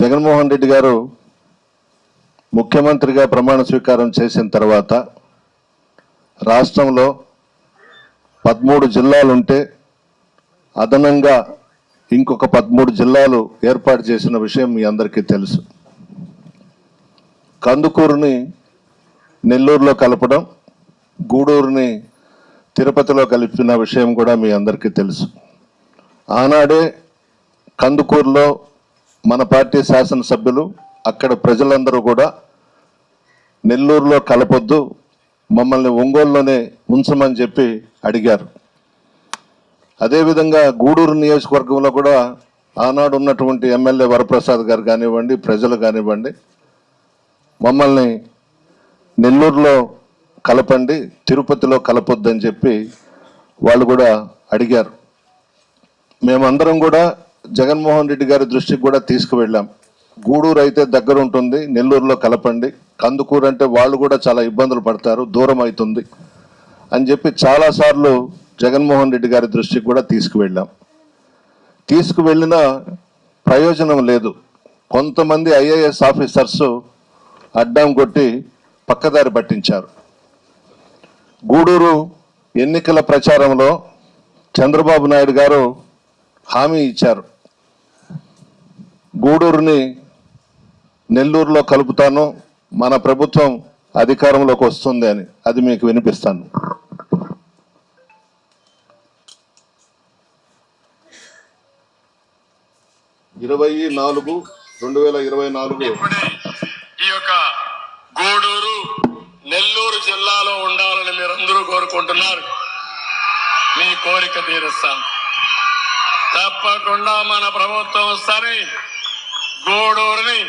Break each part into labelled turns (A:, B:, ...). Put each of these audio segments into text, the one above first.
A: జగన్మోహన్ రెడ్డి గారు ముఖ్యమంత్రిగా ప్రమాణ స్వీకారం చేసిన తర్వాత రాష్ట్రంలో పదమూడు జిల్లాలుంటే అదనంగా ఇంకొక పదమూడు జిల్లాలు ఏర్పాటు చేసిన విషయం మీ అందరికీ తెలుసు. కందుకూరుని నెల్లూరులో కలపడం గూడూరుని తిరుపతిలో కలిపిన విషయం కూడా మీ అందరికీ తెలుసు. ఆనాడే కందుకూరులో మన పార్టీ శాసనసభ్యులు అక్కడ ప్రజలందరూ కూడా నెల్లూరులో కలపొద్దు మమ్మల్ని ఒంగోలులోనే ఉంచమని చెప్పి అడిగారు. అదేవిధంగా గూడూరు నియోజకవర్గంలో కూడా ఆనాడు ఉన్నటువంటి ఎమ్మెల్యే వరప్రసాద్ గారు కానివ్వండి ప్రజలు కానివ్వండి మమ్మల్ని నెల్లూరులో కలపండి తిరుపతిలో కలపొద్దని చెప్పి వాళ్ళు కూడా అడిగారు. మేమందరం కూడా జగన్మోహన్ రెడ్డి గారి దృష్టికి కూడా తీసుకువెళ్ళాం. గూడూరు అయితే దగ్గర ఉంటుంది నెల్లూరులో కలపండి. కందుకూరు అంటే వాళ్ళు కూడా చాలా ఇబ్బందులు పడతారు దూరం అవుతుంది అని చెప్పి చాలాసార్లు జగన్మోహన్ రెడ్డి గారి దృష్టికి కూడా తీసుకువెళ్ళాం. తీసుకువెళ్ళిన ప్రయోజనం లేదు. కొంతమంది ఐఏఎస్ ఆఫీసర్స్ అడ్డం కొట్టి పక్కదారి పట్టించారు. గూడూరు ఎన్నికల ప్రచారంలో చంద్రబాబు నాయుడు గారు హామీ ఇచ్చారు. గూడూరుని నెల్లూరులో కలుపుతాను. మన ప్రభుత్వం అధికారంలోకి వస్తుంది అని. అది మీకు వినిపిస్తాను. ఇరవై నాలుగు రెండు వేల ఇరవై నాలుగు.
B: ఈ యొక్క గూడూరు నెల్లూరు జిల్లాలో ఉండాలని మీరందరూ కోరుకుంటున్నారు. మీ కోరిక తీరుస్తాను. తప్పకుండా మన ప్రభుత్వం సరే. గూడూరుని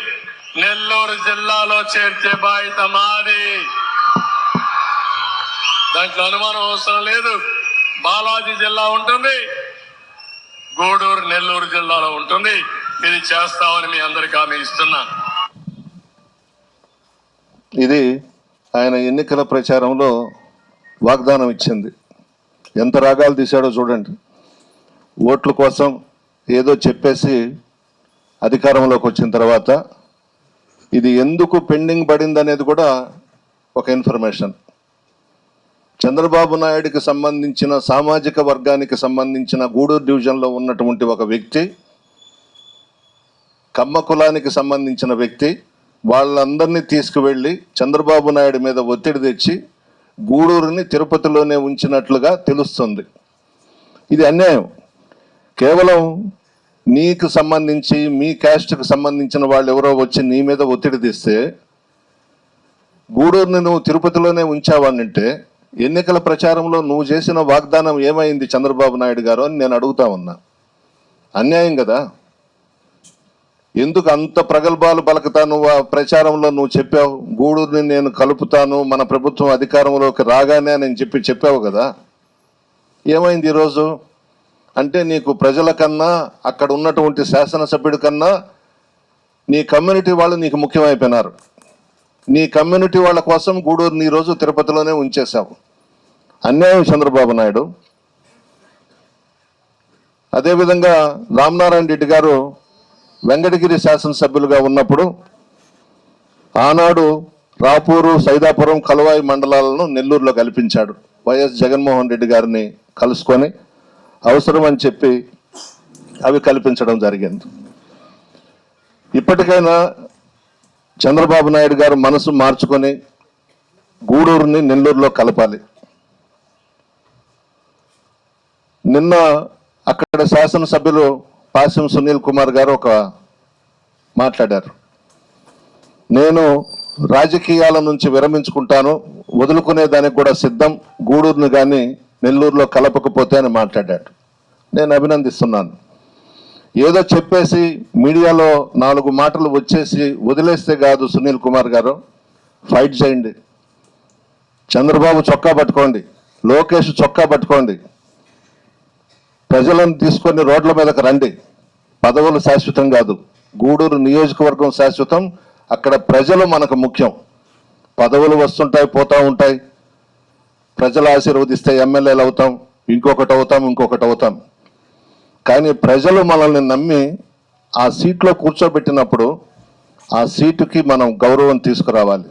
B: నెల్లూరు జిల్లాలో చేర్చే బాధ్యత మాది. దాంట్లో అనుమానం అవసరం లేదు. బాలాజీ జిల్లా ఉంటుంది. గూడూరు నెల్లూరు జిల్లాలో ఉంటుంది. ఇది చేస్తామని మీ అందరికీ హామీ ఇస్తున్నా.
A: ఇది ఆయన ఎన్నికల ప్రచారంలో వాగ్దానం ఇచ్చింది. ఎంత రాగాలు తీశాడో చూడండి. ఓట్ల కోసం ఏదో చెప్పేసి అధికారంలోకి వచ్చిన తర్వాత ఇది ఎందుకు పెండింగ్ పడింది అనేది కూడా ఒక ఇన్ఫర్మేషన్. చంద్రబాబు నాయుడికి సంబంధించిన సామాజిక వర్గానికి సంబంధించిన గూడూరు డివిజన్లో ఉన్నటువంటి ఒక వ్యక్తి కమ్మ కులానికి సంబంధించిన వ్యక్తి వాళ్ళందరినీ తీసుకువెళ్ళి చంద్రబాబు నాయుడు మీద ఒత్తిడి తెచ్చి గూడూరుని తిరుపతిలోనే ఉంచినట్లుగా తెలుస్తుంది. ఇది అన్యాయం. కేవలం నీకు సంబంధించి మీ క్యాస్ట్కి సంబంధించిన వాళ్ళు ఎవరో వచ్చి నీ మీద ఒత్తిడి తీస్తే గూడూరుని నువ్వు తిరుపతిలోనే ఉంచావనంటే ఎన్నికల ప్రచారంలో నువ్వు చేసిన వాగ్దానం ఏమైంది చంద్రబాబు నాయుడు గారు అని నేను అడుగుతా ఉన్నా. అన్యాయం కదా? ఎందుకు అంత ప్రగల్భాలు పలకతా నువ్వు ఆ ప్రచారంలో నువ్వు చెప్పావు గూడూరుని నేను కలుపుతాను మన ప్రభుత్వం అధికారంలోకి రాగానే అని చెప్పి చెప్పావు కదా? ఏమైంది ఈరోజు? అంటే నీకు ప్రజల కన్నా అక్కడ ఉన్నటువంటి శాసనసభ్యుడి కన్నా నీ కమ్యూనిటీ వాళ్ళు నీకు ముఖ్యమైపోయినారు. నీ కమ్యూనిటీ వాళ్ళ కోసం గూడూరు నీ రోజు తిరుపతిలోనే ఉంచేశావు. అన్యాయం చంద్రబాబు నాయుడు. అదేవిధంగా రామనారాయణ రెడ్డి గారు వెంకటగిరి శాసనసభ్యులుగా ఉన్నప్పుడు ఆనాడు రాపూరు సైదాపురం కలువాయి మండలాలను నెల్లూరులో కల్పించాడు. వైఎస్ జగన్మోహన్ రెడ్డి గారిని కలుసుకొని అవసరం అని చెప్పి అవి కల్పించడం జరిగింది. ఇప్పటికైనా చంద్రబాబు నాయుడు గారు మనసు మార్చుకొని గూడూరుని నెల్లూరులో కలపాలి. నిన్న అక్కడ శాసనసభ్యులు పాసిం సునీల్ కుమార్ గారు ఒక మాట్లాడారు. నేను రాజకీయాల నుంచి విరమించుకుంటాను వదులుకునే దానికి కూడా సిద్ధం గూడూరుని కానీ నెల్లూరులో కలపకపోతే అని మాట్లాడాడు. నేను అభినందిస్తున్నాను. ఏదో చెప్పేసి మీడియాలో నాలుగు మాటలు వచ్చేసి వదిలేస్తే కాదు సునీల్ కుమార్ గారు. ఫైట్ చేయండి. చంద్రబాబు చొక్కా పట్టుకోండి. లోకేష్ చొక్కా పట్టుకోండి. ప్రజలను తీసుకొని రోడ్ల మీదకి రండి. పదవులు శాశ్వతం కాదు. గూడూరు నియోజకవర్గం శాశ్వతం. అక్కడ ప్రజలు మనకు ముఖ్యం. పదవులు వస్తుంటాయి పోతూ ఉంటాయి. ప్రజలు ఆశీర్వదిస్తే ఎమ్మెల్యేలు అవుతాం ఇంకొకటి అవుతాం ఇంకొకటి అవుతాం. కానీ ప్రజలు మనల్ని నమ్మి ఆ సీట్లో కూర్చోబెట్టినప్పుడు ఆ సీటుకి మనం గౌరవం తీసుకురావాలి.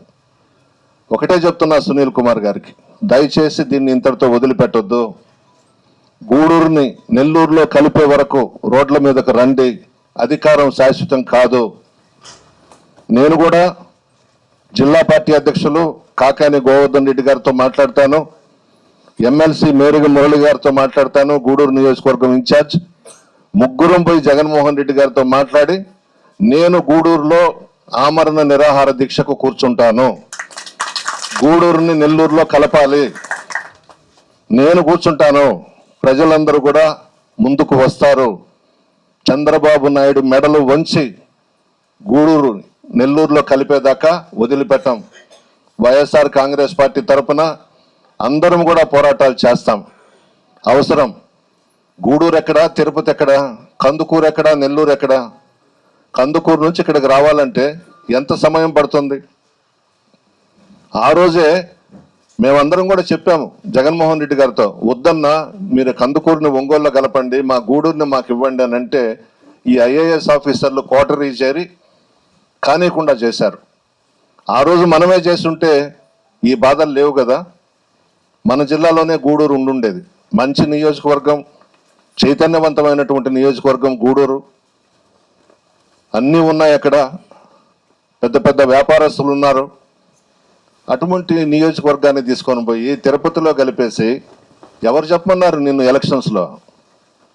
A: ఒకటే చెప్తున్నా సునీల్ కుమార్ గారికి దయచేసి దీన్ని ఇంతటితో వదిలిపెట్టొద్దు. గూడూరుని నెల్లూరులో కలిపే వరకు రోడ్ల మీదకు రండి. అధికారం శాశ్వతం కాదు. నేను కూడా జిల్లా పార్టీ అధ్యక్షులు కాకాని గోవర్ధన్ రెడ్డి గారితో మాట్లాడతాను. ఎమ్మెల్సీ మేరుగ మురళి గారితో మాట్లాడతాను. గూడూరు నియోజకవర్గం ఇన్ఛార్జ్. ముగ్గురం పోయి జగన్మోహన్ రెడ్డి గారితో మాట్లాడి నేను గూడూరులో ఆమరణ నిరాహార దీక్షకు కూర్చుంటాను. గూడూరుని నెల్లూరులో కలపాలి. నేను కూర్చుంటాను. ప్రజలందరూ కూడా ముందుకు వస్తారు. చంద్రబాబు నాయుడు మెడలు వంచి గూడూరు నెల్లూరులో కలిపేదాకా వదిలిపెట్టాం. వైఎస్ఆర్ కాంగ్రెస్ పార్టీ తరపున అందరం కూడా పోరాటాలు చేస్తాం. అవసరం. గూడూరు ఎక్కడా తిరుపతి ఎక్కడా కందుకూరు ఎక్కడా నెల్లూరు ఎక్కడా? కందుకూరు నుంచి ఇక్కడికి రావాలంటే ఎంత సమయం పడుతుంది? ఆ రోజే మేమందరం కూడా చెప్పాము జగన్మోహన్ రెడ్డి గారితో వద్దన్నా మీరు కందుకూరుని ఒంగోలులో కలపండి మా గూడూరుని మాకు ఇవ్వండి అని అంటే ఈ ఐఏఎస్ ఆఫీసర్లు కోటరీ చేరి కానీయకుండా చేశారు. ఆ రోజు మనమే చేస్తుంటే ఈ బాధలు లేవు కదా? మన జిల్లాలోనే గూడూరు ఉండుండేది. మంచి నియోజకవర్గం చైతన్యవంతమైనటువంటి నియోజకవర్గం గూడూరు. అన్నీ ఉన్నాయి అక్కడ. పెద్ద పెద్ద వ్యాపారస్తులు ఉన్నారు. అటువంటి నియోజకవర్గాన్ని తీసుకొని పోయి తిరుపతిలో కలిపేసి ఎవరు చెప్పమన్నారు నిన్ను ఎలక్షన్స్లో?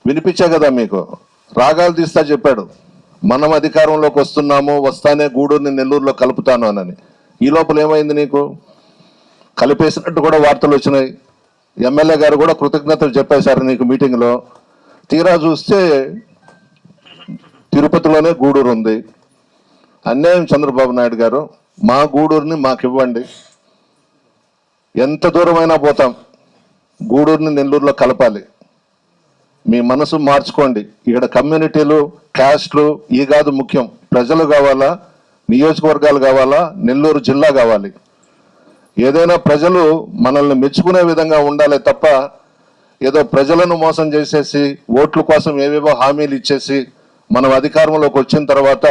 A: వినిపించా కదా మీకు? రాగాలు తీస్తా చెప్పాడు. మనం అధికారంలోకి వస్తున్నాము వస్తానే గూడూరుని నెల్లూరులో కలుపుతాను అని ఈ లోపల ఏమైంది నీకు? కలిపేసినట్టు కూడా వార్తలు వచ్చినాయి. ఎమ్మెల్యే గారు కూడా కృతజ్ఞతలు చెప్పేశారు నీకు మీటింగ్లో. తీరా చూస్తే తిరుపతిలోనే గూడూరు ఉంది. అన్యాయం చంద్రబాబు నాయుడు గారు మా గూడూరుని మాకు ఇవ్వండి ఎంత దూరమైనా పోతాం. గూడూరుని నెల్లూరులో కలపాలి. మీ మనసు మార్చుకోండి. ఇక్కడ కమ్యూనిటీలు క్యాస్ట్లు ఈ కాదు ముఖ్యం. ప్రజలు కావాలా? నియోజకవర్గాలు కావాలా? నెల్లూరు జిల్లా కావాలి. ఏదైనా ప్రజలు మనల్ని మెచ్చుకునే విధంగా ఉండాలి తప్ప ఏదో ప్రజలను మోసం చేసేసి ఓట్ల కోసం ఏవేవో హామీలు ఇచ్చేసి మనం అధికారంలోకి వచ్చిన తర్వాత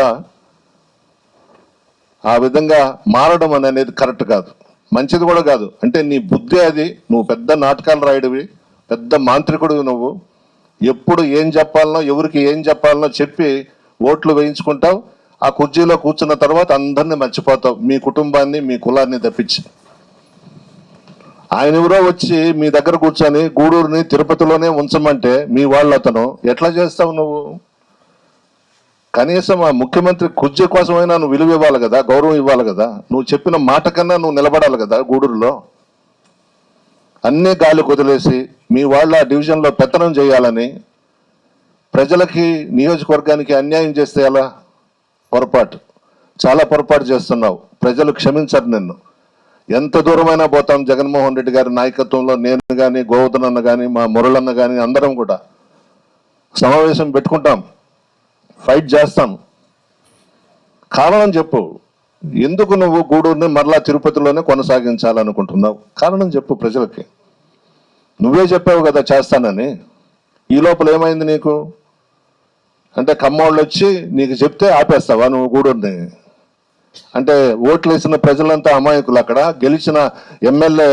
A: ఆ విధంగా మారడం అనేది కరెక్ట్ కాదు. మంచిది కూడా కాదు. అంటే నీ బుద్ధి అది. నువ్వు పెద్ద నాటకాలు రాయడివి పెద్ద మాంత్రికుడివి నువ్వు. ఎప్పుడు ఏం చెప్పాలనో ఎవరికి ఏం చెప్పాలనో చెప్పి ఓట్లు వేయించుకుంటావు. ఆ కుర్చీలో కూర్చున్న తర్వాత అందరినీ మర్చిపోతావు. మీ కుటుంబాన్ని మీ కులాన్ని తప్పించి. ఆయన ఎవరో వచ్చి మీ దగ్గర కూర్చొని గూడూరుని తిరుపతిలోనే ఉంచమంటే మీ వాళ్ళు అతను ఎట్లా చేస్తావు నువ్వు? కనీసం ఆ ముఖ్యమంత్రి కుర్చీ కోసమైనా నువ్వు విలువ ఇవ్వాలి కదా గౌరవం ఇవ్వాలి కదా. నువ్వు చెప్పిన మాట కన్నా నువ్వు నిలబడాలి కదా గూడూరులో. అన్నీ గాలి కుదిలేసి మీ వాళ్ళ డివిజన్లో పెత్తనం చేయాలని ప్రజలకి నియోజకవర్గానికి అన్యాయం చేస్తే ఎలా? పొరపాటు. చాలా పొరపాటు చేస్తున్నావు. ప్రజలు క్షమించరు నిన్ను. ఎంత దూరమైనా పోతాం జగన్మోహన్ రెడ్డి గారి నాయకత్వంలో నేను కానీ గోవర్ధన్ కానీ మా మురళన్న కానీ అందరం కూడా సమావేశం పెట్టుకుంటాం. ఫైట్ చేస్తాం. కారణం చెప్పు. ఎందుకు నువ్వు గూడూరుని మరలా తిరుపతిలోనే కొనసాగించాలనుకుంటున్నావు? కారణం చెప్పు ప్రజలకి. నువ్వే చెప్పావు కదా చేస్తానని. ఈ లోపల ఏమైంది నీకు? అంటే కమ్మోళ్ళు వచ్చి నీకు చెప్తే ఆపేస్తావా నువ్వు గూడూరుని? అంటే ఓట్లు వేసిన ప్రజలంతా అమాయకులు అక్కడ గెలిచిన ఎమ్మెల్యే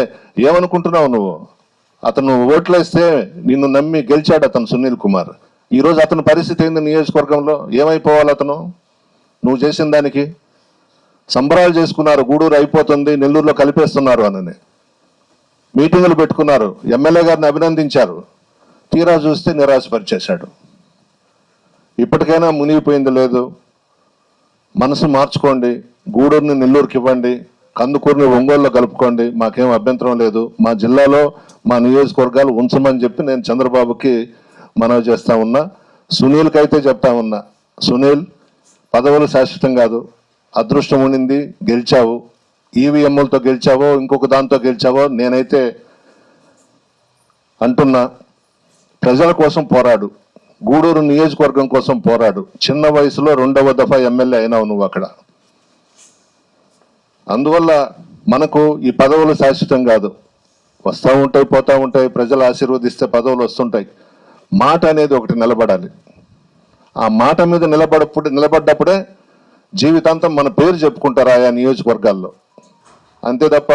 A: ఏమనుకుంటున్నావు నువ్వు? అతను ఓట్లు వేస్తే నిన్ను నమ్మి గెలిచాడు అతను సునీల్ కుమార్. ఈరోజు అతని పరిస్థితి ఏంది నియోజకవర్గంలో? ఏమైపోవాలి అతను? నువ్వు చేసిన దానికి? సంబరాలు చేసుకున్నారు గూడూరు అయిపోతుంది నెల్లూరులో కలిపేస్తున్నారు అనని. మీటింగులు పెట్టుకున్నారు. ఎమ్మెల్యే గారిని అభినందించారు. తీరా చూస్తే నిరాశపరిచేశాడు. ఇప్పటికైనా మునిగిపోయింది లేదు. మనసు మార్చుకోండి. గూడూరుని నెల్లూరుకి ఇవ్వండి. కందుకూరుని ఒంగోలులో కలుపుకోండి. మాకేం అభ్యంతరం లేదు. మా జిల్లాలో మా నియోజకవర్గాలు ఉంచమని చెప్పి నేను చంద్రబాబుకి మనవి చేస్తా ఉన్నా. సునీల్కి అయితే చెప్తా ఉన్నా. సునీల్ పదవులు శాశ్వతం కాదు. అదృష్టం ఉండింది. గెలిచావు. ఈవీఎంలతో గెలిచావో ఇంకొక దాంతో గెలిచావో నేనైతే అంటున్నా ప్రజల కోసం పోరాడు. గూడూరు నియోజకవర్గం కోసం పోరాడు. చిన్న వయసులో రెండవ దఫా ఎమ్మెల్యే అయినావు నువ్వు అక్కడ. అందువల్ల మనకు ఈ పదవులు శాశ్వతం కాదు. వస్తూ ఉంటాయి పోతూ ఉంటాయి ప్రజలు ఆశీర్వదిస్తే పదవులు వస్తుంటాయి. మాట అనేది ఒకటి నిలబడాలి. ఆ మాట మీద నిలబడప్పుడు నిలబడ్డప్పుడే జీవితాంతం మన పేరు చెప్పుకుంటారు ఆయా నియోజకవర్గాల్లో. అంతే తప్ప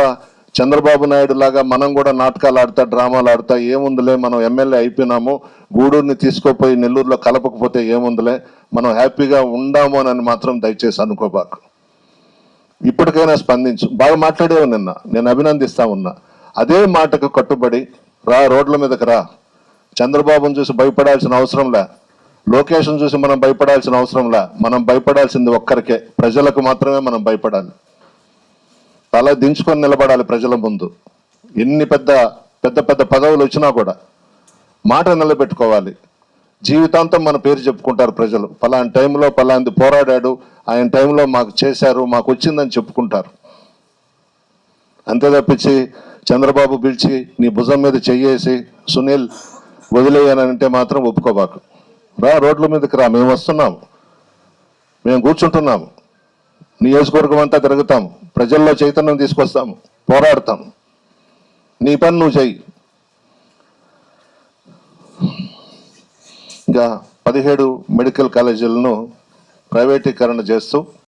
A: చంద్రబాబు నాయుడు లాగా మనం కూడా నాటకాలు ఆడతా డ్రామాలు ఆడతా ఏముందిలే మనం ఎమ్మెల్యే అయిపోయినాము గూడూరుని తీసుకోపోయి నెల్లూరులో కలపకపోతే ఏముందిలే మనం హ్యాపీగా ఉండాము అని మాత్రం దయచేసి అనుకోబాకు. ఇప్పటికైనా స్పందించు. బాగా మాట్లాడేవు నిన్న నేను అభినందిస్తా ఉన్నా. అదే మాటకు కట్టుబడి రా రోడ్ల మీదకి రా. చంద్రబాబును చూసి భయపడాల్సిన అవసరంలే లోకేషన్ చూసి మనం భయపడాల్సిన అవసరంలే మనం భయపడాల్సింది ఒక్కరికే. ప్రజలకు మాత్రమే మనం భయపడాలి. తల దించుకొని నిలబడాలి ప్రజల ముందు. ఎన్ని పెద్ద పెద్ద పెద్ద పదవులు వచ్చినా కూడా మాట నిలబెట్టుకోవాలి. జీవితాంతం మన పేరు చెప్పుకుంటారు ప్రజలు. పలాంటి టైంలో పలాంటి పోరాడాడు ఆయన టైంలో మాకు చేశారు మాకు వచ్చిందని చెప్పుకుంటారు. అంతే తప్పించి చంద్రబాబు పిలిచి నీ భుజం మీద చెయ్యేసి సునీల్ వదిలేయనంటే మాత్రం ఒప్పుకోబాకు. రా రోడ్ల మీదకి రా మేము వస్తున్నాము. మేము కూర్చుంటున్నాము. నియోజకవర్గం అంతా తిరుగుతాం. ప్రజల్లో చైతన్యం తీసుకొస్తాము పోరాడతాం. నీ పని నువ్వు చెయ్యి. ఇంకా పదిహేడు మెడికల్ కాలేజీలను ప్రైవేటీకరణ చేస్తూ